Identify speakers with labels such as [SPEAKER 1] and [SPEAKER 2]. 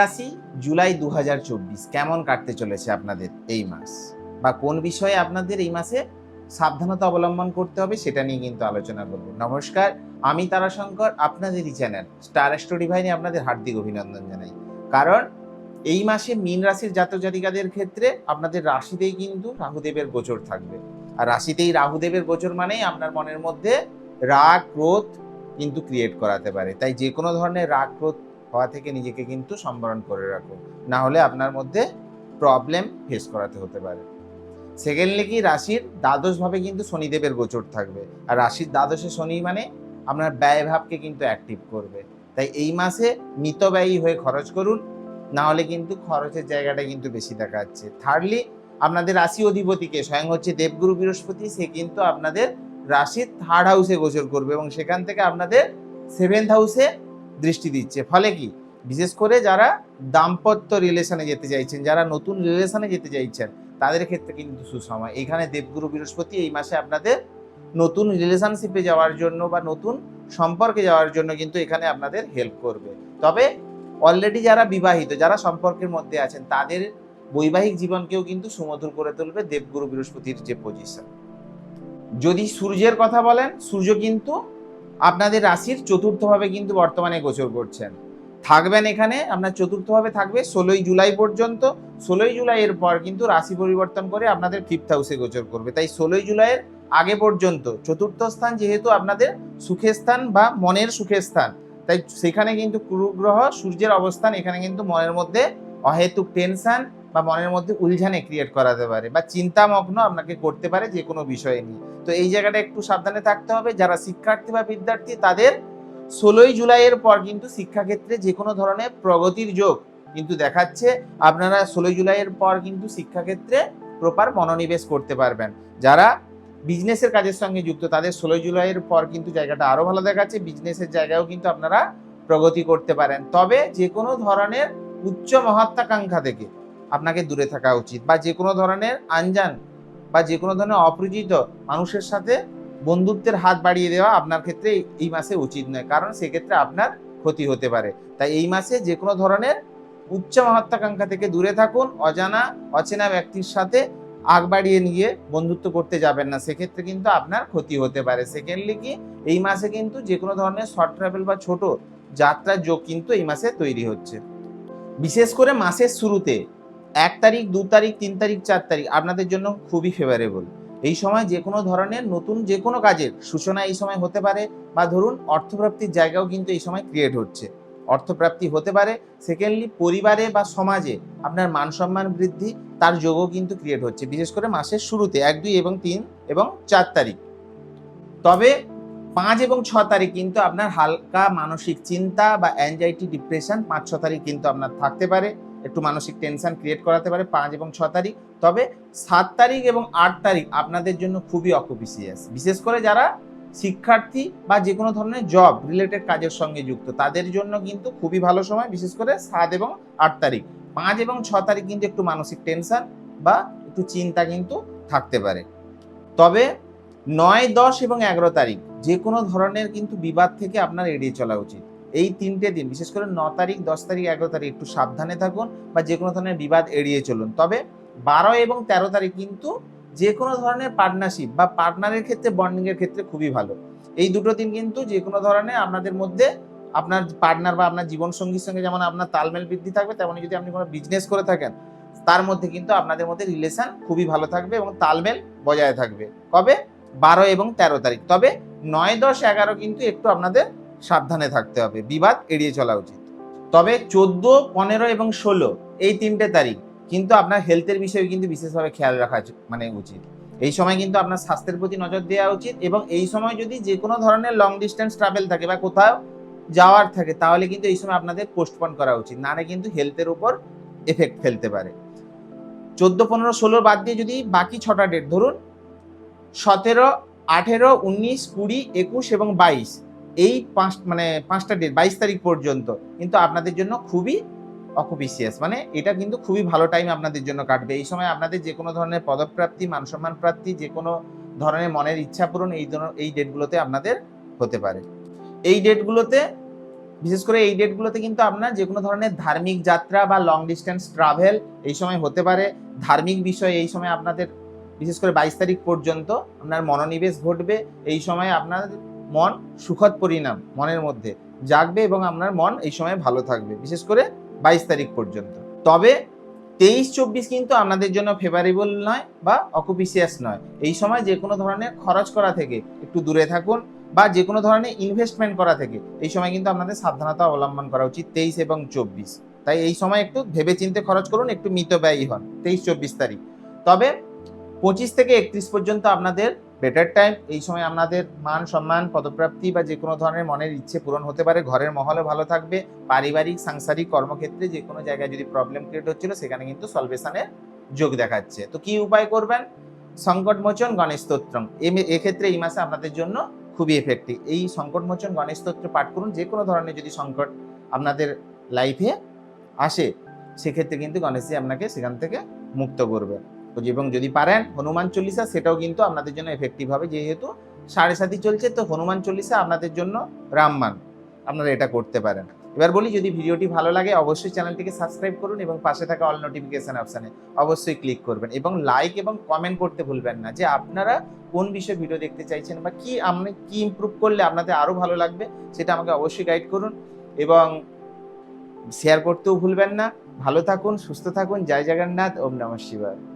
[SPEAKER 1] রাশি জুলাই দু হাজার চব্বিশ। কেমন কাটতে চলেছে আপনাদের এই মাস? বা কোন বিষয়ে আপনাদের এই মাসে সাবধানতা অবলম্বন করতে হবে সেটা নিয়ে কিন্তু আলোচনা করব। নমস্কার, আমি তারাশঙ্কর, আপনাদেরই চ্যানেল স্টার স্টোরি ভাই নিয়ে আপনাদের হার্দিক অভিনন্দন জানাই। কারণ এই মাসে মীন রাশির জাতক জাতিকাদের ক্ষেত্রে আপনাদের রাশিতেই কিন্তু রাহুদেবের গোচর থাকবে। আর রাশিতেই রাহুদেবের গোচর মানেই আপনার মনের মধ্যে রাগ, ক্রোধ কিন্তু ক্রিয়েট করাতে পারে। তাই যে কোনো ধরনের রাগ, ক্রোধ হওয়া থেকে নিজেকে কিন্তু সম্বরণ করে রাখুন না হলে আপনার মধ্যে প্রবলেম ফেস করাতে হতে পারে। সেকেন্ডলি কি, রাশির দ্বাদশভাবে কিন্তু শনিদেবের গোচর থাকবে। আর রাশির দ্বাদশে শনি মানে আপনার ব্যয়ভাবকে কিন্তু অ্যাক্টিভ করবে। তাই এই মাসে মিতব্যয়ী হয়ে খরচ করুন। না হলে কিন্তু খরচের জায়গাটা কিন্তু বেশি দেখা যাচ্ছে থার্ডলি আপনাদের রাশি অধিপতিকে স্বয়ং হচ্ছে দেবগুরু বৃহস্পতি, সে কিন্তু আপনাদের রাশির থার্ড হাউসে গোচর করবে এবং সেখান থেকে আপনাদের সেভেন্থ হাউসে দৃষ্টি দিচ্ছে। ফলে কি? বিশেষ করে যারা দাম্পত্য রিলেশনে যেতে চাইছেন, যারা নতুন রিলেশনে যেতে চাইছেন, তাদের ক্ষেত্রে কিন্তু সুসময়। এখানে দেবগুরু বৃহস্পতি এই মাসে আপনাদের নতুন রিলেশনশিপে যাওয়ার জন্য বা নতুন সম্পর্কে যাওয়ার জন্য কিন্তু এখানে আপনাদের হেল্প করবে। তবে অলরেডি যারা বিবাহিত, যারা সম্পর্কের মধ্যে আছেন, তাদের বৈবাহিক জীবনকেও কিন্তু সুমধুর করে তুলবে দেবগুরু বৃহস্পতির যে পজিশন যদি সূর্যের কথা বলেন, সূর্য কিন্তু আপনাদের রাশির চতুর্থভাবে কিন্তু বর্তমানে গোচর করছেন। থাকবেন এখানে, আপনার চতুর্থভাবে থাকবে ষোলোই জুলাই পর্যন্ত। ষোলোই জুলাইয়ের পর কিন্তু রাশি পরিবর্তন করে আপনাদের ফিফথ হাউসে গোচর করবে। তাই ষোলোই জুলাইয়ের আগে পর্যন্ত চতুর্থ স্থান যেহেতু আপনাদের সুখের স্থান বা মনের সুখের স্থান, তাই সেখানে কিন্তু কুরুগ্রহ, সূর্যের অবস্থান এখানে কিন্তু মনের মধ্যে অহেতুক টেনশন বা মনের মধ্যে উলঝানে ক্রিয়েট করাতে পারে বা চিন্তামগ্ন আপনাকে করতে পারে যে কোনো বিষয়ে নিয়ে। তো এই জায়গাটা একটু সাবধানে থাকতে হবে। যারা শিক্ষার্থী বা বিদ্যার্থী, তাদের ষোলোই জুলাইয়ের পর কিন্তু শিক্ষাক্ষেত্রে যে কোনো ধরনের প্রগতির যোগ কিন্তু দেখাচ্ছে। আপনারা ষোলোই জুলাইয়ের পর কিন্তু শিক্ষাক্ষেত্রে প্রপার মনোনিবেশ করতে পারবেন। যারা বিজনেসের কাজের সঙ্গে যুক্ত, তাদের ষোলোই জুলাইয়ের পর কিন্তু জায়গাটা আরও ভালো দেখাচ্ছে। বিজনেসের জায়গায়ও কিন্তু আপনারা প্রগতি করতে পারেন। তবে যে কোনো ধরনের উচ্চ মহত্বাকাঙ্ক্ষা থেকে আপনাকে দূরে থাকা উচিত। বা যে কোনো ধরনের আনজান বা যে কোনো ধরনের অপরিচিত মানুষের সাথে বন্ধুত্বের হাত বাড়িয়ে দেওয়া আপনার ক্ষেত্রে এই মাসে উচিত নয়। কারণ সেক্ষেত্রে আপনার ক্ষতি হতে পারে। তাই এই মাসে যে কোনো ধরনের উচ্চ মহত্বাকাঙ্ক্ষা থেকে দূরে থাকুন, অজানা, অচেনা ব্যক্তির সাথে আগ বাড়িয়ে নিয়ে বন্ধুত্ব করতে যাবেন না। সেক্ষেত্রে কিন্তু আপনার ক্ষতি হতে পারে। সেকেন্ডলি কি, এই মাসে কিন্তু যে কোনো ধরনের শর্ট ট্রাভেল বা ছোট যাত্রার যোগ কিন্তু এই মাসে তৈরি হচ্ছে। বিশেষ করে মাসের শুরুতে এক তারিখ, দু তারিখ, তিন তারিখ, চার তারিখ আপনাদের জন্য খুবই ফেভারেবল এই সময় যে কোনো ধরনের নতুন যে কোনো কাজের সূচনা এই সময় হতে পারে বা ধরুন অর্থপ্রাপ্তির জায়গাও কিন্তু এই সময় ক্রিয়েট হচ্ছে। অর্থপ্রাপ্তি হতে পারে সেকেন্ডলি পরিবারে বা সমাজে আপনার মান সম্মান বৃদ্ধি, তার যোগও কিন্তু ক্রিয়েট হচ্ছে, বিশেষ করে মাসের শুরুতে এক, দুই এবং তিন এবং চার তারিখ। তবে পাঁচ এবং ছ তারিখ কিন্তু আপনার হালকা মানসিক চিন্তা বা অ্যাংজাইটি ডিপ্রেশন পাঁচ, ছ তারিখ কিন্তু আপনার থাকতে পারে। একটু মানসিক টেনশন ক্রিয়েট করাতে পারে পাঁচ এবং ছ তারিখ। তবে সাত তারিখ এবং আট তারিখ আপনাদের জন্য খুবই অকুপিসিয়াস। বিশেষ করে যারা শিক্ষার্থী বা যে কোনো ধরনের জব রিলেটেড কাজের সঙ্গে যুক্ত, তাদের জন্য কিন্তু খুবই ভালো সময়, বিশেষ করে সাত এবং আট তারিখ। পাঁচ এবং ছ তারিখ কিন্তু একটু মানসিক টেনশন বা একটু চিন্তা কিন্তু থাকতে পারে। তবে নয়, দশ এবং এগারো তারিখ যে কোনো ধরনের কিন্তু বিবাদ থেকে আপনার এড়িয়ে চলা উচিত। এই তিনটে দিন, বিশেষ করে ন তারিখ, দশ তারিখ, এগারো তারিখ একটু সাবধানে থাকুন বা যে কোনো ধরনের বিবাদ এড়িয়ে চলুন। তবে বারো এবং তেরো তারিখ কিন্তু যে কোনো ধরনের পার্টনারশিপ বা পার্টনারের ক্ষেত্রে বন্ডিং এর ক্ষেত্রে খুবই ভালো। এই দুটো দিন কিন্তু যে কোনো ধরনের আপনাদের মধ্যে আপনার পার্টনার বা আপনার জীবন সঙ্গীর সঙ্গে যেমন আপনার তালমেল বৃদ্ধি থাকবে, তেমনই যদি আপনি কোনো বিজনেস করে থাকেন, তার মধ্যে কিন্তু আপনাদের মধ্যে রিলেশন খুবই ভালো থাকবে এবং তালমেল বজায় থাকবে। কবে? বারো এবং তেরো তারিখ। তবে নয়, দশ, এগারো কিন্তু একটু আপনাদের সাবধানে থাকতে হবে। বিবাদ এড়িয়ে চলা উচিত। তবে চোদ্দ, পনেরো এবং ষোলো এই তিনটে তারিখ কিন্তু আপনার হেলথের বিষয়ে কিন্তু বিশেষভাবে খেয়াল রাখা মানে উচিত। এই সময় কিন্তু আপনার স্বাস্থ্যের প্রতি নজর দেওয়া উচিত এবং এই সময় যদি যে কোনো ধরনের লং ডিস্টেন্স ট্রাভেল থাকে বা কোথাও যাওয়ার থাকে তাহলে কিন্তু এই সময় আপনাদের পোস্টপন করা উচিত। নাহলে কিন্তু হেলথের উপর এফেক্ট ফেলতে পারে। চোদ্দ, পনেরো, ষোলো বাদ দিয়ে যদি বাকি ছটা ডেট ধরুন, সতেরো, আঠেরো, উনিশ, কুড়ি, একুশ এবং বাইশ এই পাঁচ মানে পাঁচটা ডেট বাইশ তারিখ পর্যন্ত। কিন্তু আপনাদের জন্য খুবই অকুপিসিয়াস মানে এটা কিন্তু খুবই ভালো টাইম আপনাদের জন্য কাটবে। এই সময় আপনাদের যে কোনো ধরনের পদপ্রাপ্তি মান সম্মান প্রাপ্তি, যে কোনো ধরনের মনের ইচ্ছা পূরণ, এই ধরনের, এই ডেটগুলোতে আপনাদের হতে পারে। এই ডেটগুলোতে বিশেষ করে এই ডেটগুলোতে কিন্তু আপনার যে কোনো ধরনের ধার্মিক যাত্রা বা লং ডিস্টেন্স ট্রাভেল এই সময় হতে পারে। ধার্মিক বিষয় এই সময় আপনাদের, বিশেষ করে বাইশ তারিখ পর্যন্ত আপনার মনোনিবেশ ঘটবে। এই সময় আপনার মন সুখদ পরিণাম, মনের মধ্যে জাগবে এবং আপনার মন এই সময় ভালো থাকবে, বিশেষ করে বাইশ তারিখ পর্যন্ত। তবে তেইশ চব্বিশ কিন্তু আপনাদের জন্য ফেভারেবল নয় বা অকুপিসিয়াস নয়। এই সময় যে কোনো ধরনের খরচ করা থেকে একটু দূরে থাকুন বা যে কোনো ধরনের ইনভেস্টমেন্ট করা থেকে এই সময় কিন্তু আপনাদের সাবধানতা অবলম্বন করা উচিত তেইশ এবং চব্বিশ। তাই এই সময় একটু ভেবেচিন্তে খরচ করুন, একটু মিতব্যয়ী হন তেইশ চব্বিশ তারিখ। তবে পঁচিশ থেকে একত্রিশ পর্যন্ত আপনাদের বেটার টাইম এই সময় আপনাদের মান, সম্মান, পদপ্রাপ্তি বা যে কোনো ধরনের মনের ইচ্ছে পূরণ হতে পারে। ঘরের মহলও ভালো থাকবে। পারিবারিক, সাংসারিক কর্মক্ষেত্রে যে কোনো জায়গায় যদি প্রবলেম ক্রিয়েট হচ্ছিল, সেখানে কিন্তু সলভেশনের যোগ দেখাচ্ছে। তো কি উপায় করবেন? সংকটমোচন, গণেশ স্তোত্রম। এক্ষেত্রে এই মাসে আপনাদের জন্য খুবই এফেক্টিভ এই সংকটমোচন, গণেশ স্তোত্র পাঠ করুন। যে কোনো ধরনের যদি সংকট আপনাদের লাইফে আসে, সেক্ষেত্রে কিন্তু গণেশজি আপনাকে সেখান থেকে মুক্ত করবে। এবং যদি পারেন হনুমান চল্লিশা, সেটাও কিন্তু আপনাদের জন্য এফেক্টিভ হবে, যেহেতু সাড়ে সাতই চলছে, তো হনুমান চল্লিশা আপনাদের জন্য রামমান। আপনারা এটা করতে পারেন। এবার বলি, যদি ভিডিওটি ভালো লাগে, অবশ্যই চ্যানেলটিকে সাবস্ক্রাইব করুন এবং পাশে থাকা অল নোটিফিকেশান অপশানে অবশ্যই ক্লিক করবেন। এবং লাইক এবং কমেন্ট করতে ভুলবেন না, যে আপনারা কোন বিষয়ে ভিডিও দেখতে চাইছেন বা কি আপনি কি ইমপ্রুভ করলে আপনাদের আরও ভালো লাগবে, সেটা আমাকে অবশ্যই গাইড করুন। এবং শেয়ার করতেও ভুলবেন না। ভালো থাকুন, সুস্থ থাকুন। জয় জগন্নাথ, ওম নমঃ শিবায়।